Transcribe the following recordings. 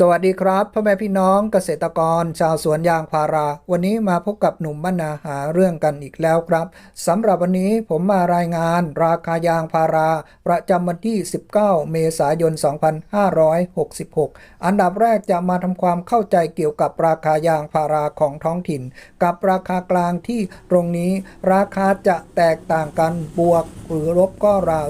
สวัสดีครับพ่อแม่พี่น้องเกษตรกร ชาวสวนยางพารา วันนี้มาพบกับหนุ่มบรรณาหาเรื่องกันอีกแล้วครับสำหรับวันนี้ผมมารายงานราคายางพารา ประจำวันที่ 19 เมษายน 2566 อันดับแรกจะมาทำความเข้าใจเกี่ยวกับราคายางพาราของท้องถิ่น กับราคากลางที่ตรงนี้ ราคาจะแตกต่างกันบวกหรือลบก็ราว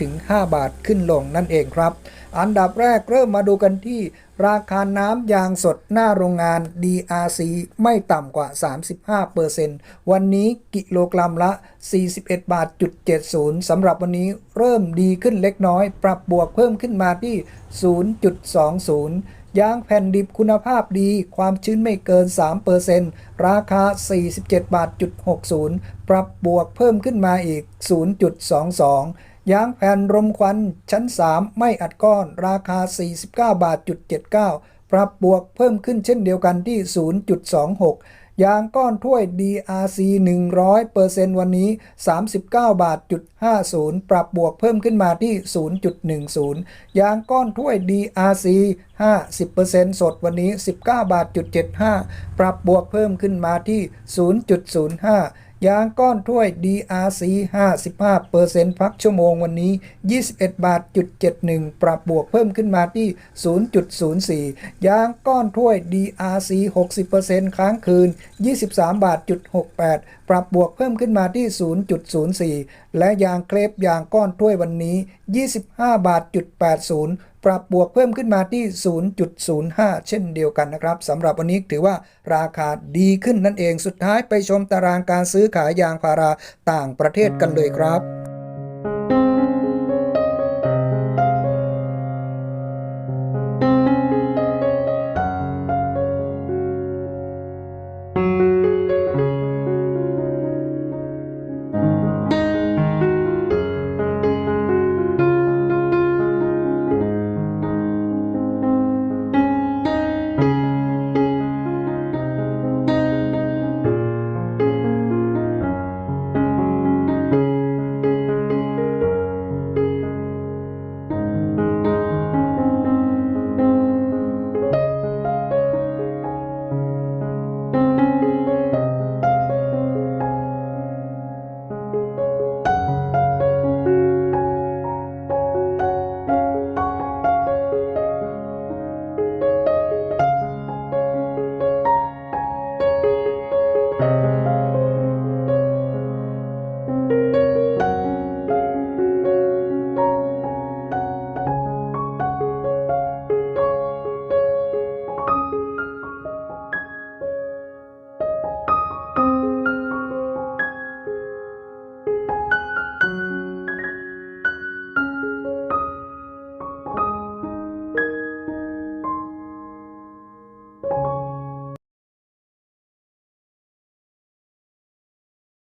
3-5 บาทขึ้นลงนั่นเองครับ อันดับแรกเริ่มมาดูกันที่ราคาน้ำยางสดหน้าโรงงาน DRC ไม่ต่ำกว่า 35%วันนี้กิโลกรัมละ 41บาทจุด70สำหรับวันนี้เริ่มดีขึ้นเล็กน้อย ปรับบวกเพิ่มขึ้นมาที่ 0.20 ยางแผ่นดิบคุณภาพดี ความชื้นไม่เกิน 3%ราคา 47บาทจุด60 ปรับบวกเพิ่มขึ้นมาอีก 0.22 ยางแผ่นรมควันชั้น 3 ไม่อัดก้อน ราคา 49บาทจุด79 ปรับบวกเพิ่มขึ้นเช่นเดียวกันที่ 0.26 ยางก้อนถ้วย DRC 100%วันนี้ 39 บาทจุด50 ปรับบวกเพิ่มขึ้นมาที่ 0.10 ยางก้อนถ้วย DRC 50%สดวันนี้ 19 บาทจุด75 ปรับบวกเพิ่มขึ้นมาที่ 0.05 ยางก้อนถ้วย DRC 55%พักชั่วโมงวันนี้ 21 บาทจุด71 ปรับบวกเพิ่มขึ้นมาที่ 0.04 ยางก้อนถ้วย DRC 60%ค้างคืน 23 บาทจุด68 ปรับบวกเพิ่มขึ้นมาที่ 0.04 และยางเคลปยางก้อนถ้วยวันนี้ 25 บาทจุด80 ปรับบวกเพิ่มขึ้นมาที่ 0.05 เช่นเดียวกันนะครับสำหรับวันนี้ถือว่าราคาดีขึ้นนั่นเองสุดท้ายไปชมตารางการซื้อขายยางพาราต่างประเทศกันเลยครับ